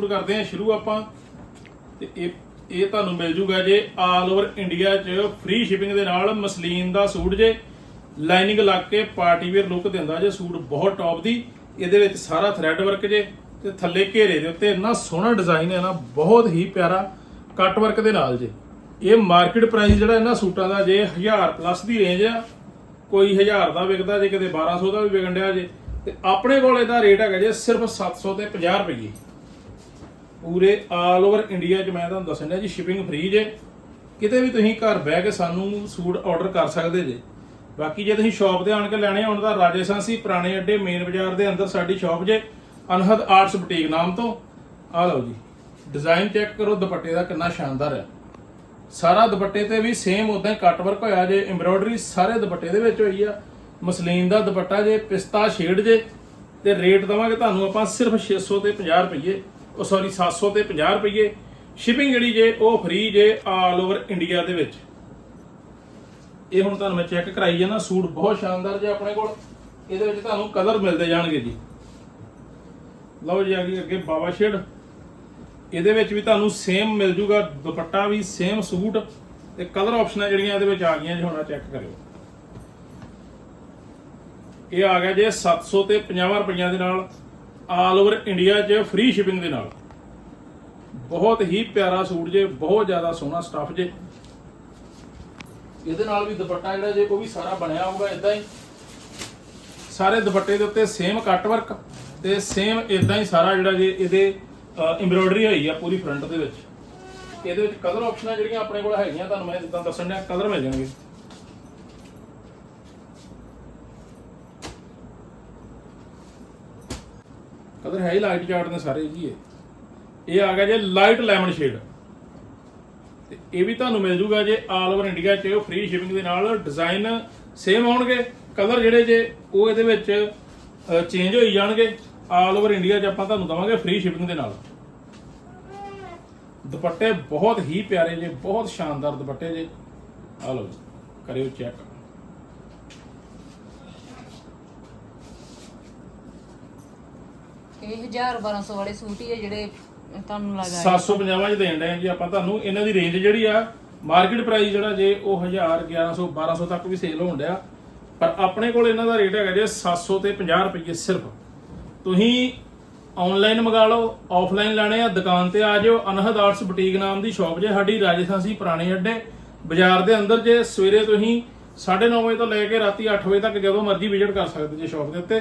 ਸ਼ੁਰੂ ਕਰਦੇ ਹਾਂ, ਸ਼ੁਰੂ ਆਪਾਂ। ਤੇ ਇਹ ਇਹ ਤੁਹਾਨੂੰ ਮਿਲ ਜੂਗਾ ਜੇ ਆਲ ਓਵਰ ਇੰਡੀਆ 'ਚ ਫ੍ਰੀ ਸ਼ਿਪਿੰਗ ਦੇ ਨਾਲ ਮਸਲੀਨ ਦਾ ਸੂਟ ਜੇ। ਲਾਈਨਿੰਗ ਲਾ ਕੇ ਪਾਰਟੀ ਵੇਅਰ ਲੁੱਕ ਦਿੰਦਾ ਜੇ ਸੂਟ ਬਹੁਤ ਟੌਪ ਦੀ। ਇਹਦੇ ਵਿੱਚ ਸਾਰਾ ਥ੍ਰੈਡ ਵਰਕ ਜੇ ਤੇ ਥੱਲੇ ਘੇਰੇ ਦੇ ਉੱਤੇ ਇੰਨਾ ਸੋਹਣਾ ਡਿਜ਼ਾਈਨ ਹੈ ਨਾ, ਬਹੁਤ ਹੀ ਪਿਆਰਾ ਕੱਟ ਵਰਕ ਦੇ ਨਾਲ ਜੇ। ਇਹ ਮਾਰਕੀਟ ਪ੍ਰਾਈਸ ਜਿਹੜਾ ਇਹਨਾਂ ਸੂਟਾਂ ਦਾ ਜੇ 1000 ਪਲੱਸ ਦੀ ਰੇਂਜ ਆ। ਕੋਈ 1000 ਦਾ ਵਿਕਦਾ ਜੇ, ਕਿਤੇ 1200 ਦਾ ਵੀ ਵਿਕਣ ਡਿਆ ਜੇ। ਤੇ ਆਪਣੇ ਕੋਲ ਇਹਦਾ ਰੇਟ ਹੈਗਾ ਜੇ ਸਿਰਫ 700 ਤੇ 50 ਰੁਪਏ ਪੂਰੇ ਆਲ ਓਵਰ ਇੰਡੀਆ 'ਚ ਮੈਂ ਤੁਹਾਨੂੰ ਦੱਸਣ ਡਿਆ ਜੀ ਸ਼ਿਪਿੰਗ ਫ੍ਰੀ ਜੇ। ਕਿਤੇ ਵੀ ਤੁਸੀਂ ਘਰ ਬਹਿ ਕੇ ਸਾਨੂੰ ਸੂਟ ਆਰਡਰ ਕਰ ਸਕਦੇ ਜੇ। ਬਾਕੀ ਜੇ ਤੁਸੀਂ ਸ਼ਾਪ ਤੇ ਆਣ ਕੇ ਲੈਣੇ ਹੋਣ ਤਾਂ ਰਾਜੇਸਾਂ ਸੀ, ਪੁਰਾਣੇ ਅੱਡੇ ਮੇਨ ਬਾਜ਼ਾਰ ਦੇ ਅੰਦਰ ਸਾਡੀ ਸ਼ਾਪ ਜੇ, ਅਨਹਦ ਆਰਟਸ ਬੁਟੀਕ ਨਾਮ ਤੋਂ। ਆ ਲਓ ਜੀ ਡਿਜ਼ਾਈਨ ਚੈੱਕ ਕਰੋ, ਦੁਪੱਟੇ ਦਾ ਕਿੰਨਾ ਸ਼ਾਨਦਾਰ ਹੈ। ਸਾਰਾ ਦੁਪੱਟੇ ਤੇ ਵੀ ਸੇਮ ਉਦਾਂ ਹੀ ਕੱਟ ਵਰਕ ਹੋਇਆ ਜੇ ਐਮਬ੍ਰੋਇਡਰੀ ਸਾਰੇ ਦੁਪੱਟੇ ਦੇ ਵਿੱਚ ਹੋਈ ਆ। ਮਸਲੀਨ ਦਾ ਦੁਪੱਟਾ ਜੇ, ਪਿਸਤਾ ਸ਼ੇਡ ਜੇ, ਤੇ ਰੇਟ ਦਵਾਂਗੇ ਤੁਹਾਨੂੰ ਆਪਾਂ ਸਿਰਫ 600 ਤੇ 50 ਰੁਪਏ ਉਹ ਸੌਰੀ 700 ਤੇ 50 ਰੁਪਏ ਸ਼ਿਪਿੰਗ ਜਿਹੜੀ ਜੇ, ਉਹ ਫ੍ਰੀ ਜੇ ਆਲ ਓਵਰ ਇੰਡੀਆ ਦੇ ਵਿੱਚ। ਇਹ ਹੁਣ ਤੁਹਾਨੂੰ ਮੈਂ ਚੈੱਕ ਕਰਾਈ ਜਾਣਾ ਸੂਟ ਬਹੁਤ ਸ਼ਾਨਦਾਰ ਜੇ ਆਪਣੇ ਕੋਲ। ਇਹਦੇ ਵਿੱਚ ਤੁਹਾਨੂੰ ਕਲਰ ਮਿਲਦੇ ਜਾਣਗੇ ਜੀ। ਲਓ ਜੀ, ਅੱਗੇ ਅੱਗੇ ਬਾਬਾ ਸ਼ੇਡ। ਇਹਦੇ ਵਿੱਚ ਵੀ ਤੁਹਾਨੂੰ ਸੇਮ ਮਿਲ ਜੂਗਾ, ਦੁਪੱਟਾ ਵੀ ਸੇਮ ਸੂਟ। ਤੇ ਕਲਰ ਆਪਸ਼ਨਾਂ ਜਿਹੜੀਆਂ ਇਹਦੇ ਵਿੱਚ ਆ ਗਈਆਂ ਜੀ, ਹੁਣ ਆ ਚੈੱਕ ਕਰਿਓ। ਇਹ ਆ ਗਿਆ ਜੇ 700 ਤੇ 50 ਰੁਪਈਆਂ ਦੇ ਨਾਲ। ਆਲ ਓਵਰ ਇੰਡੀਆ 'ਚ ਫ੍ਰੀ ਸ਼ਿਪਿੰਗ ਦੇ ਨਾਲ। ਬਹੁਤ ਹੀ ਪਿਆਰਾ ਸੂਟ ਜੇ ਬਹੁਤ ਜ਼ਿਆਦਾ ਸੋਹਣਾ ਸਟੱਫ ਜੇ। ਇਹਦੇ ਨਾਲ ਵੀ ਦੁਪੱਟਾ ਜਿਹੜਾ ਜੇ ਉਹ ਵੀ ਸਾਰਾ ਬਣਿਆ ਹੋਊਗਾ ਇਦਾਂ ਹੀ। ਸਾਰੇ ਦੁਪੱਟੇ ਦੇ ਉੱਤੇ ਸੇਮ ਕੱਟ ਵਰਕ ਤੇ ਸੇਮ ਇਦਾਂ ਹੀ ਸਾਰਾ ਜਿਹੜਾ ਜੇ ਇਹਦੇ ਐਮਬ੍ਰੋਇਡਰੀ ਹੋਈ ਆ ਪੂਰੀ ਫਰੰਟ ਦੇ ਵਿੱਚ। ਇਹਦੇ ਵਿੱਚ ਕਲਰ ਆਪਸ਼ਨਾਂ ਜਿਹੜੀਆਂ ਆਪਣੇ ਕੋਲ ਹੈਗੀਆਂ ਤੁਹਾਨੂੰ ਮੈਂ ਜਿੱਦਾਂ ਦੱਸਣ ਡਿਆ ਕਲਰ ਮਿਲ ਜਾਣਗੇ। ਕਲਰ ਹੈ ਹੀ ਲਾਈਟ ਚਾਰਟ ਨੇ ਸਾਰੇ ਜੀ ਇਹ। ਇਹ ਆ ਗਿਆ ਜੇ ਲਾਈਟ ਲੈਮਨ ਸ਼ੇਡ ਤੇ ਇਹ ਵੀ ਤੁਹਾਨੂੰ ਮਿਲ ਜੂਗਾ ਜੇ ਆਲ ਓਵਰ ਇੰਡੀਆ 'ਚ ਫ੍ਰੀ ਸ਼ਿਪਿੰਗ ਦੇ ਨਾਲ ਡਿਜ਼ਾਈਨ ਸੇਮ ਆਉਣਗੇ ਕਲਰ ਜਿਹੜੇ ਜੇ ਉਹ ਇਹਦੇ ਵਿੱਚ ਚੇਂਜ ਹੋਈ ਜਾਣਗੇ। ਆਲ ਓਵਰ ਇੰਡੀਆ 'ਚ ਆਪਾਂ ਤੁਹਾਨੂੰ ਦਵਾਂਗੇ ਫ੍ਰੀ ਸ਼ਿਪਿੰਗ ਦੇ ਨਾਲ। ਦੁਪੱਟੇ ਬਹੁਤ ਹੀ ਪਿਆਰੇ ਜੇ, ਬਹੁਤ ਸ਼ਾਨਦਾਰ ਦੁਪੱਟੇ ਜੇ। ਆ ਲਓ ਕਰਿਓ ਚੈੱਕ ਇਹ 1000 1200 ਵਾਲੇ ਸੂਟ ਹੀ ਆ ਜਿਹੜੇ ਤੁਹਾਨੂੰ ਲਗਾਏ 750 ਚ ਦੇਣ ਡਏ ਜੀ ਆਪਾਂ ਤੁਹਾਨੂੰ। ਇਹਨਾਂ ਦੀ ਰੇਂਜ ਜਿਹੜੀ ਆ ਮਾਰਕੀਟ ਪ੍ਰਾਈਸ ਜਿਹੜਾ ਜੇ ਉਹ 1000 1100 1200 ਤੱਕ ਵੀ ਸੇਲ ਹੋਣ ਡਿਆ। ਪਰ ਆਪਣੇ ਕੋਲ ਇਹਨਾਂ ਦਾ ਰੇਟ ਹੈਗਾ ਜੇ 700 ਤੇ 50 ਰੁਪਏ ਸਿਰਫ। ਤੁਸੀਂ ਆਨਲਾਈਨ ਮੰਗਾ ਲਓ ਆਫਲਾਈਨ ਲੈਣੇ ਆ, ਦੁਕਾਨ ਤੇ ਆ ਜਾਓ। ਅਨਹਦ ਆਰਟਸ ਬੁਟੀਕ ਨਾਮ ਦੀ ਸ਼ਾਪ ਜੇ, ਸਾਡੀ ਰਾਜਸਥਾਨੀ ਪੁਰਾਣੇ ਅੱਡੇ। ਬਾਜ਼ਾਰ ਦੇ ਅੰਦਰ ਜੇ ਸਵੇਰੇ ਤੁਸੀਂ 9:30 ਵਜੇ ਤੋਂ ਲੈ ਕੇ ਰਾਤੀ 8 ਵਜੇ ਤੱਕ ਜਦੋਂ ਮਰਜ਼ੀ ਵਿਜ਼ਿਟ ਕਰ ਸਕਦੇ ਜੇ ਸ਼ਾਪ ਦੇ ਉੱਤੇ।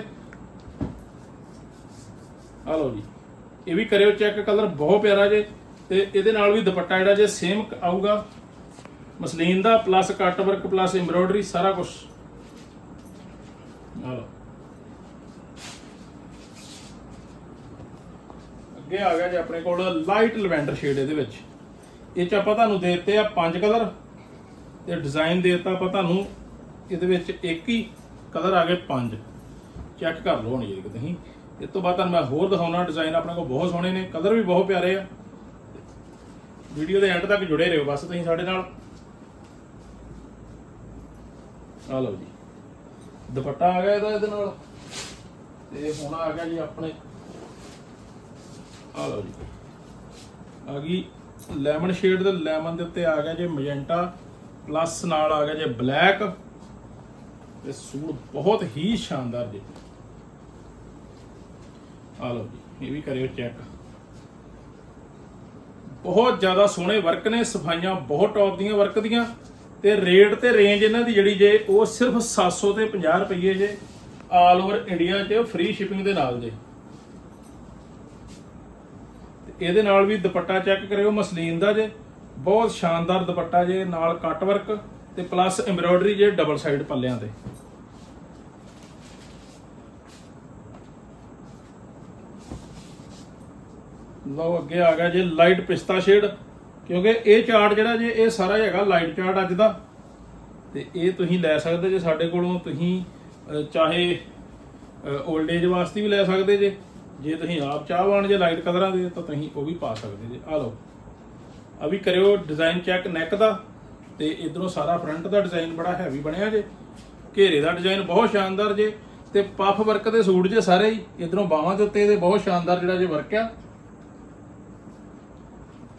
ਆ ਲਓ ਜੀ। ਇਹ ਵੀ ਕਰਿਓ ਚੈੱਕ ਕਲਰ ਬਹੁਤ ਪਿਆਰਾ ਜੇ। ਤੇ ਇਹਦੇ ਨਾਲ ਵੀ ਦੁਪੱਟਾ ਜਿਹੜਾ ਜੇ ਸੇਮ ਆਊਗਾ। ਮਸਲੀਨ ਦਾ plus cut work plus embroidery ਸਾਰਾ ਕੁਝ ਆ ਲਓ। ਅੱਗੇ ਆ ਗਿਆ ਜੀ ਆਪਣੇ ਕੋਲ ਲਾਈਟ ਲਵੈਂਡਰ ਸ਼ੇਡ ਇਹਦੇ ਵਿੱਚ। ਇਹ ਚ ਆਪਾਂ ਤੁਹਾਨੂੰ ਦੇ ਦਿੱਤੇ ਆ ਪੰਜ ਕਲਰ ਤੇ ਡਿਜ਼ਾਈਨ ਦੇ ਦਿੱਤਾ ਆਪਾਂ ਤੁਹਾਨੂੰ, ਇਹਦੇ ਵਿੱਚ ਇੱਕ ਹੀ ਕਲਰ ਆ ਗਏ ਪੰਜ। ਚੈੱਕ ਕਰ ਲਓ ਹੁਣ ਜੀ ਤੁਸੀਂ ਇਸ ਤੋਂ ਬਾਅਦ ਤੁਹਾਨੂੰ ਮੈਂ ਹੋਰ ਦਿਖਾਉਣਾ ਡਿਜ਼ਾਈਨ ਆਪਣੇ ਕੋਲ ਬਹੁਤ ਸੋਹਣੇ ਨੇ ਕਲਰ ਵੀ ਬਹੁਤ ਪਿਆਰੇ ਆ। ਵੀਡੀਓ ਦੇ ਐਂਡ ਤੱਕ ਜੁੜੇ ਰਹੋ, ਬਸ ਤੁਸੀਂ ਸਾਡੇ ਨਾਲ। ਆ ਲਓ ਜੀ। ਦੁਪੱਟਾ ਆ ਗਿਆ ਇਹਦਾ, ਇਹਦੇ ਨਾਲ। ਤੇ ਹੁਣ ਆ ਗਿਆ ਜੀ ਆਪਣੇ। ਆ ਲਓ ਜੀ। ਆ ਗਈ ਲੈਮਨ ਸ਼ੇਡ ਦੇ ਲੈਮਨ ਦੇ ਉੱਤੇ ਆ ਗਿਆ ਜੇ ਮੈਜੈਂਟਾ ਪਲੱਸ ਨਾਲ ਆ ਗਿਆ ਜੇ ਬਲੈਕ ਤੇ ਸੂਟ ਬਹੁਤ ਹੀ ਸ਼ਾਨਦਾਰ ਜੀ। ਆ ਲਓ ਜੀ, ਇਹ ਵੀ ਕਰਿਓ ਚੈੱਕ। ਬਹੁਤ ਜ਼ਿਆਦਾ ਸੋਹਣੇ ਵਰਕ ਨੇ, ਸਫਾਈਆਂ ਬਹੁਤ ਟੌਪ ਦੀਆਂ ਵਰਕ ਦੀਆਂ ਤੇ ਰੇਟ ਤੇ ਰੇਂਜ ਇਹਨਾਂ ਦੀ ਜਿਹੜੀ ਜੇ, ਉਹ ਸਿਰਫ 700 ਤੇ 50 ਰੁਪਏ ਜੇ ਆਲ ਓਵਰ ਇੰਡੀਆ 'ਚ ਫ੍ਰੀ ਸ਼ਿਪਿੰਗ ਦੇ ਨਾਲ ਜੇ। ਇਹਦੇ ਨਾਲ ਵੀ ਦੁਪੱਟਾ ਚੈੱਕ ਕਰਿਓ, ਮਸਲੀਨ ਦਾ ਜੇ, ਬਹੁਤ ਸ਼ਾਨਦਾਰ ਦੁਪੱਟਾ ਜੇ, ਨਾਲ ਕੱਟ ਵਰਕ ਤੇ ਪਲੱਸ ਐਮਬ੍ਰੋਇਡਰੀ ਜੇ ਡਬਲ ਸਾਈਡ ਪੱਲਿਆਂ ਤੇ। ਲਓ, ਅੱਗੇ ਆ ਗਿਆ ਜੇ ਲਾਈਟ ਪਿਸਤਾ ਸ਼ੇਡ ਕਿਉਂਕਿ ਇਹ ਚਾਰਟ ਜਿਹੜਾ ਜੇ, ਇਹ ਸਾਰਾ ਹੈਗਾ ਲਾਈਟ ਚਾਰਟ ਅੱਜ ਦਾ। ਤੇ ਇਹ ਤੁਸੀਂ ਲੈ ਸਕਦੇ ਜੇ ਸਾਡੇ ਕੋਲੋਂ, ਤੁਸੀਂ ਚਾਹੇ 올ਡ ਏਜ ਵਾਸਤੇ ਵੀ ਲੈ ਸਕਦੇ ਜੇ। ਜੇ ਤੁਸੀਂ ਆਪ ਚਾਹਵਾਨ ਜੇ ਲਾਈਟ ਕਲਰਾਂ ਦੇ, ਤਾਂ ਤੁਸੀਂ ਉਹ ਵੀ ਪਾ ਸਕਦੇ ਜੇ। ਆ ਲਓ। ਆ ਵੀ ਕਰਿਓ ਡਿਜ਼ਾਈਨ ਚੈੱਕ ਨੈਕ ਦਾ। ਤੇ ਇਧਰੋਂ ਸਾਰਾ ਫਰੰਟ ਦਾ ਡਿਜ਼ਾਈਨ ਬੜਾ ਹੈਵੀ ਬਣਿਆ ਜੇ। ਘੇਰੇ ਦਾ ਡਿਜ਼ਾਈਨ ਬਹੁਤ ਸ਼ਾਨਦਾਰ ਜੇ। ਤੇ ਪਫ ਵਰਕ ਦੇ ਸੂਟ ਜੇ ਸਾਰੇ ਹੀ, ਇਧਰੋਂ ਬਾਹਾਂ ਦੇ ਉੱਤੇ ਇਹਦੇ ਬਹੁਤ ਸ਼ਾਨਦਾਰ ਜਿਹੜਾ ਜੇ ਵਰਕ ਆ।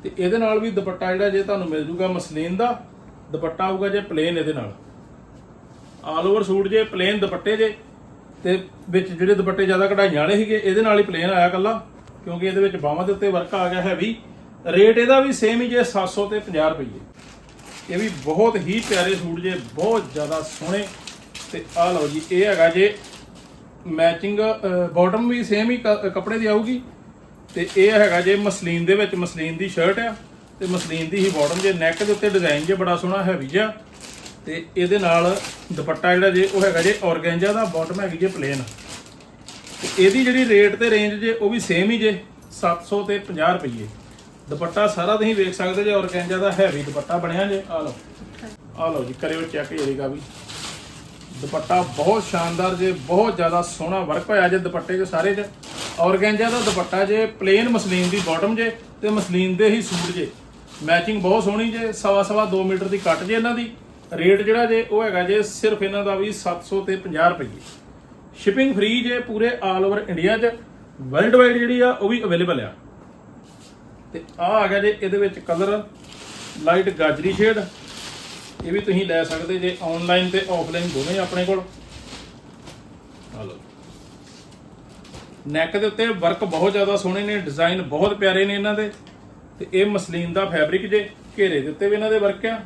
ਤੇ ਇਹਦੇ ਨਾਲ ਵੀ ਦੁਪੱਟਾ ਜਿਹੜਾ ਜੇ ਤੁਹਾਨੂੰ ਮਿਲ ਜੂਗਾ ਮਸਲੀਨ ਦਾ, ਦੁਪੱਟਾ ਆਊਗਾ ਜੇ ਪਲੇਨ ਇਹਦੇ ਨਾਲ। ਆਲ ਓਵਰ ਸੂਟ ਜੇ ਪਲੇਨ ਦੁਪੱਟੇ ਜੇ, ਤੇ ਵਿੱਚ ਜਿਹੜੇ ਦੁਪੱਟੇ ਜ਼ਿਆਦਾ ਕਢਾਈਆਂ ਵਾਲੇ ਸੀਗੇ, ਇਹਦੇ ਨਾਲ ਹੀ ਪਲੇਨ ਆਇਆ ਕੱਲਾ, ਕਿਉਂਕਿ ਇਹਦੇ ਵਿੱਚ ਬਾਹਾਂ ਦੇ ਉੱਤੇ ਵਰਕ ਆ ਗਿਆ ਹੈਵੀ ਰੇਟ ਇਹਦਾ ਵੀ ਸੇਮ ਹੀ ਜੇ 700 ਤੇ 50 ਰੁਪਏ। ਇਹ ਵੀ ਬਹੁਤ ਹੀ ਪਿਆਰੇ ਸੂਟ ਜੇ, ਬਹੁਤ ਜ਼ਿਆਦਾ ਸੋਹਣੇ। ਤੇ ਆ ਲਓ ਜੀ, ਇਹ ਹੈਗਾ ਜੇ ਮੈਚਿੰਗ ਬਾਟਮ ਵੀ ਸੇਮ ਹੀ ਕ- ਕੱਪੜੇ ਦੀ ਆਊਗੀ। ਤੇ ਇਹ ਹੈਗਾ ਜੇ ਮਸਲੀਨ ਦੇ ਵਿੱਚ, ਮਸਲੀਨ ਦੀ ਸ਼ਰਟ ਆ ਤੇ ਮਸਲੀਨ ਦੀ ਹੀ ਬਾਟਮ ਜੇ ਨੈਕ ਦੇ ਉੱਤੇ ਡਿਜ਼ਾਈਨ ਜੇ ਬੜਾ ਸੋਹਣਾ ਹੈਵੀ ਜਿਹਾ, ਤੇ ਇਹਦੇ ਨਾਲ ਦੁਪੱਟਾ ਜਿਹੜਾ ਜੇ ਉਹ ਹੈਗਾ ਜੇ ਔਰਗੈਂਜਾ ਦਾ ਬਾਟਮ ਹੈਗੀ ਜੇ ਪਲੇਨ ਤੇ ਇਹਦੀ ਜਿਹੜੀ ਰੇਟ ਤੇ ਰੇਂਜ ਜੇ ਉਹ ਵੀ ਸੇਮ ਹੀ ਜੇ 700 ਤੇ 50 ਰੁਪਏ ਦੁਪੱਟਾ ਸਾਰਾ ਤੁਸੀਂ ਵੇਖ ਸਕਦੇ ਜੇ ਔਰਗੈਂਜਾ ਦਾ ਹੈਵੀ ਦੁਪੱਟਾ ਬਣਿਆ ਜੇ ਆ ਲਓ। ਆ ਲਓ ਜੀ, ਕਰਿਓ ਚੈੱਕ ਇਹਦਾ ਵੀ। ਦੁਪੱਟਾ ਬਹੁਤ ਸ਼ਾਨਦਾਰ ਜੇ, ਬਹੁਤ ਜ਼ਿਆਦਾ ਸੋਹਣਾ ਵਰਕ ਹੋਇਆ ਜੇ ਦੁਪੱਟੇ 'ਚ ਸਾਰੇ 'ਚ। ਔਰਗੈਂਜਾ ਦਾ ਦੁਪੱਟਾ ਜੇ ਪਲੇਨ ਮਸਲੀਨ ਦੀ ਬਾਟਮ ਜੇ ਤੇ ਮਸਲੀਨ ਦੇ ਹੀ ਸੂਟ ਜੇ। ਮੈਚਿੰਗ ਬਹੁਤ ਸੋਹਣੀ ਜੇ, ਸਵਾ ਸਵਾ 2 ਮੀਟਰ ਦੀ ਕੱਟ ਜੇ ਇਹਨਾਂ ਦੀ। ਰੇਟ ਜਿਹੜਾ ਜੇ ਉਹ ਹੈਗਾ ਜੇ ਸਿਰਫ ਇਹਨਾਂ ਦਾ ਵੀ 700 ਤੇ 50 ਰੁਪਏ। ਸ਼ਿਪਿੰਗ ਫ੍ਰੀ ਜੇ ਪੂਰੇ ਆਲ ਓਵਰ ਇੰਡੀਆ 'ਚ। ਵਰਲਡ ਵਾਈਡ ਜਿਹੜੀ ਆ, ਉਹ ਵੀ ਅਵੇਲੇਬਲ ਆ। ਤੇ ਆ ਆ ਗਿਆ ਜੇ ਇਹਦੇ ਵਿੱਚ ਕਲਰ ਲਾਈਟ ਗਾਜਰੀ ਸ਼ੇਡ ਇਹ ਵੀ ਤੁਸੀਂ ਲੈ ਸਕਦੇ ਜੇ ਆਨਲਾਈਨ ਤੇ ਆਫਲਾਈਨ ਦੋਵੇਂ ਆਪਣੇ ਕੋਲ। ਆ ਨੈਕ ਦੇ ਉੱਤੇ ਵਰਕ ਬਹੁਤ ਜ਼ਿਆਦਾ ਸੋਹਣੇ ਨੇ ਡਿਜ਼ਾਈਨ ਬਹੁਤ ਪਿਆਰੇ ਨੇ ਇਹਨਾਂ ਦੇ। ਤੇ ਇਹ ਮਸਲੀਨ ਦਾ ਫੈਬਰਿਕ ਜੇ, ਘੇਰੇ ਦੇ ਉੱਤੇ ਵੀ ਇਹਨਾਂ ਦੇ ਵਰਕ ਆ।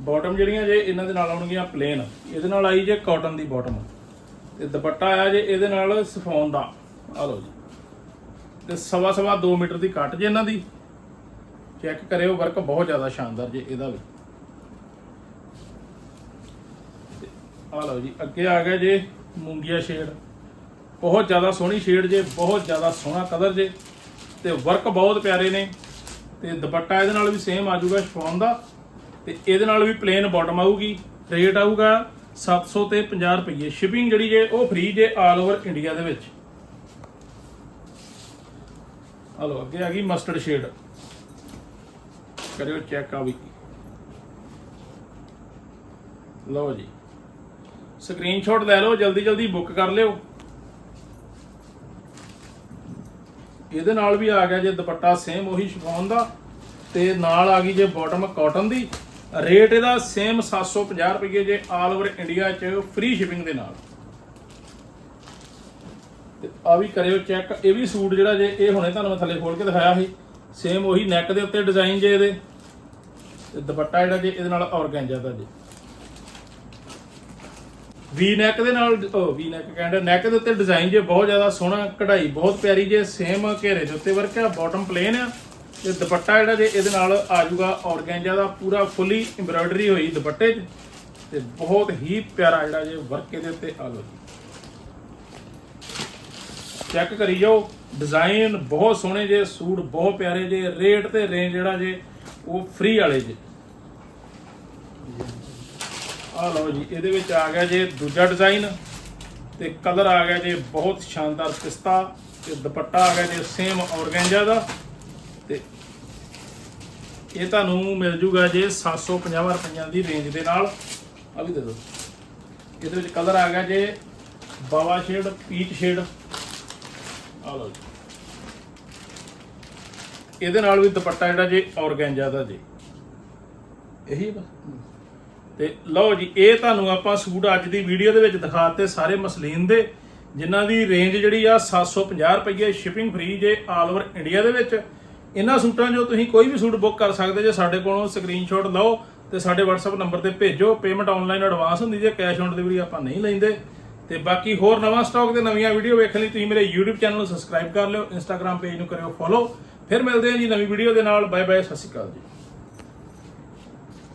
ਬਾਟਮ ਜਿਹੜੀਆਂ ਜੇ, ਇਹਨਾਂ ਦੇ ਨਾਲ ਆਉਣਗੀਆਂ ਪਲੇਨ ਇਹਦੇ ਨਾਲ ਆਈ ਜੇ ਕਾਟਨ ਦੀ ਬਾਟਮ ਤੇ ਦੁਪੱਟਾ ਆਇਆ ਜੇ ਇਹਦੇ ਨਾਲ ਸਫੋਨ ਦਾ। ਆ ਲਓ ਜੀ। ਤੇ ਸਵਾ ਸਵਾ 2 ਮੀਟਰ ਦੀ ਕੱਟ ਜੇ ਇਹਨਾਂ ਦੀ। ਚੈੱਕ ਕਰਿਓ ਵਰਕ ਬਹੁਤ ਜ਼ਿਆਦਾ ਸ਼ਾਨਦਾਰ ਜੇ ਇਹਦਾ ਵੀ। ਆ ਲਓ ਜੀ, ਅੱਗੇ ਆ ਗਿਆ ਜੇ ਮੂੰਗੀਆ ਸ਼ੇਡ ਬਹੁਤ ਜ਼ਿਆਦਾ ਸੋਹਣੀ ਸ਼ੇਡ ਜੇ, ਬਹੁਤ ਜ਼ਿਆਦਾ ਸੋਹਣਾ ਕਲਰ ਜੇ, ਤੇ ਵਰਕ ਬਹੁਤ ਪਿਆਰੇ ਨੇ, ਤੇ ਦੁਪੱਟਾ ਇਹਦੇ ਨਾਲ ਵੀ ਸੇਮ ਆ ਜਾਊਗਾ ਸ਼ਫੋਨ ਦਾ, ਤੇ ਇਹਦੇ ਨਾਲ ਵੀ ਪਲੇਨ ਬਾਟਮ ਆਊਗੀ ਰੇਟ ਆਊਗਾ 700 ਤੇ 50 ਰੁਪਏ ਸ਼ਿਪਿੰਗ ਜਿਹੜੀ ਜੇ, ਉਹ ਫ੍ਰੀ ਜੇ ਆਲ ਓਵਰ ਇੰਡੀਆ ਦੇ ਵਿੱਚ। ਹਲੋ ਅੱਗੇ ਆ ਗਈ ਮਸਟਰਡ ਸ਼ੇਡ ਕਰਿਓ ਚੈੱਕ ਆ ਵੀ। ਲਓ ਜੀ। ਸਕਰੀਨਸ਼ਾਟ ਲੈ ਲਓ ਜਲਦੀ ਜਲਦੀ ਬੁੱਕ ਕਰ ਲਿਓ। ਇਹਦੇ ਨਾਲ ਵੀ ਆ ਗਿਆ ਜੇ ਦੁਪੱਟਾ ਸੇਮ ਉਹੀ ਸ਼ਿਫੋਨ ਦਾ ਤੇ ਨਾਲ ਆ ਗਈ ਜੇ ਬਾਟਮ ਕਾਟਨ ਦੀ। ਰੇਟ ਇਹਦਾ ਸੇਮ 750 ਰੁਪਏ ਜੇ ਆਲ ਓਵਰ ਇੰਡੀਆ 'ਚ ਫ੍ਰੀ ਸ਼ਿਪਿੰਗ ਦੇ ਨਾਲ। ਤੇ ਆ ਵੀ ਕਰਿਓ ਚੈੱਕ ਇਹ ਵੀ ਸੂਟ ਜਿਹੜਾ ਜੇ ਇਹ ਹੁਣੇ ਤੁਹਾਨੂੰ ਮੈਂ ਥੱਲੇ ਖੋਲ ਕੇ ਦਿਖਾਇਆ ਸੀ ਸੇਮ ਉਹੀ ਨੈਕ ਦੇ ਉੱਤੇ ਡਿਜ਼ਾਈਨ ਜੇ ਇਹਦੇ। ਤੇ ਦੁਪੱਟਾ ਜਿਹੜਾ ਜੇ ਇਹਦੇ ਨਾਲ ਔਰਗੈਂਜਾ ਦਾ ਜੇ। ਵੀ ਨੈਕ ਦੇ ਨਾਲ, ਉਹ ਵੀ ਨੈਕ ਕਹਿੰਦਾ ਨੈਕ ਦੇ ਉੱਤੇ ਡਿਜ਼ਾਈਨ ਜੇ ਬਹੁਤ ਜ਼ਿਆਦਾ ਸੋਹਣਾ ਕਢਾਈ, ਬਹੁਤ ਪਿਆਰੀ ਜੇ ਸੇਮ ਘੇਰੇ ਦੇ ਉੱਤੇ ਵਰਕ ਆ ਬਾਟਮ ਪਲੇਨ ਆ। ਤੇ ਦੁਪੱਟਾ ਜਿਹੜਾ ਜੇ, ਇਹਦੇ ਨਾਲ ਆ ਜਾਊਗਾ ਔਰਗੈਂਜਾ ਦਾ ਪੂਰਾ ਫੁੱਲੀ ਐਮਬ੍ਰਾਇਡਰੀ ਹੋਈ ਦੁਪੱਟੇ 'ਚ। ਤੇ ਬਹੁਤ ਹੀ ਪਿਆਰਾ ਜਿਹੜਾ ਜੇ ਵਰਕ ਇਹਦੇ ਉੱਤੇ ਆ ਲਓ ਜੀ। ਚੈੱਕ ਕਰੀ ਜਾਓ ਡਿਜ਼ਾਈਨ ਬਹੁਤ ਸੋਹਣੇ ਜੇ, ਸੂਟ ਬਹੁਤ ਪਿਆਰੇ ਜੇ ਰੇਟ ਤੇ ਰੇਂਜ ਜਿਹੜਾ ਜੇ, ਉਹ ਫ੍ਰੀ ਵਾਲੇ ਜੇ। ਆ ਲਓ ਜੀ, ਇਹਦੇ ਵਿੱਚ ਆ ਗਿਆ ਜੇ ਦੂਜਾ ਡਿਜ਼ਾਈਨ ਤੇ ਕਲਰ ਆ ਗਿਆ ਜੇ ਬਹੁਤ ਸ਼ਾਨਦਾਰ ਪਿਸਤਾ ਤੇ ਦੁਪੱਟਾ ਆ ਗਿਆ ਜੇ ਸੇਮ ਔਰਗੈਂਜਾ ਦਾ ਤੇ ਇਹ ਤੁਹਾਨੂੰ ਮਿਲ ਜੂਗਾ ਜੇ 750 ਰੁਪਈਆਂ ਦੀ ਰੇਂਜ ਦੇ ਨਾਲ। ਆ ਵੀ ਦੇ ਦਿਓ। ਇਹਦੇ ਵਿੱਚ ਕਲਰ ਆ ਗਿਆ ਜੇ ਬਾਵਾ ਸ਼ੇਡ ਪੀਚ ਸ਼ੇਡ ਆ ਲਓ ਜੀ। ਇਹਦੇ ਨਾਲ ਵੀ ਦੁਪੱਟਾ ਜਿਹੜਾ ਜੇ ਔਰਗੈਂਜਾ ਦਾ ਜੀ। ਇਹੀ ਬਸ। ਤੇ ਲਓ ਜੀ, ਇਹ ਤੁਹਾਨੂੰ ਆਪਾਂ ਸੂਟ ਅੱਜ ਦੀ ਵੀਡੀਓ ਦੇ ਵਿੱਚ ਦਿਖਾਤੇ ਸਾਰੇ ਮਸਲੀਨ ਦੇ, ਜਿਨ੍ਹਾਂ ਦੀ ਰੇਂਜ ਜਿਹੜੀ ਆ 750 ਰੁਪਏ ਸ਼ਿਪਿੰਗ ਫ੍ਰੀ ਜੇ ਆਲ ਓਵਰ ਇੰਡੀਆ ਦੇ ਵਿੱਚ। ਇਹਨਾਂ ਸੂਟਾਂ 'ਚੋਂ ਤੁਸੀਂ ਕੋਈ ਵੀ ਸੂਟ ਬੁੱਕ ਕਰ ਸਕਦੇ ਜੇ ਸਾਡੇ ਕੋਲੋਂ ਸਕਰੀਨਸ਼ਾਟ ਲਓ ਤੇ ਸਾਡੇ WhatsApp ਨੰਬਰ ਤੇ ਭੇਜੋ। ਪੇਮੈਂਟ ਆਨਲਾਈਨ ਐਡਵਾਂਸ ਹੁੰਦੀ ਜੇ ਕੈਸ਼ ਔਨ ਡਿਲੀਵਰੀ ਆਪਾਂ ਨਹੀਂ ਲੈਂਦੇ। ਤੇ ਬਾਕੀ ਹੋਰ ਨਵਾਂ ਸਟਾਕ ਤੇ ਨਵੀਆਂ ਵੀਡੀਓ ਵੇਖਣ ਲਈ ਤੁਸੀਂ ਮੇਰੇ YouTube ਚੈਨਲ ਨੂੰ ਸਬਸਕ੍ਰਾਈਬ ਕਰ ਲਿਓ, Instagram ਪੇਜ ਨੂੰ ਕਰਿਓ ਫੋਲੋ ਫਿਰ ਮਿਲਦੇ ਹਾਂ ਜੀ ਨਵੀਂ ਵੀਡੀਓ ਦੇ ਨਾਲ। ਬਾਏ ਬਾਏ ਸਤਿ ਸ਼੍ਰੀ ਅਕਾਲ ਜੀ।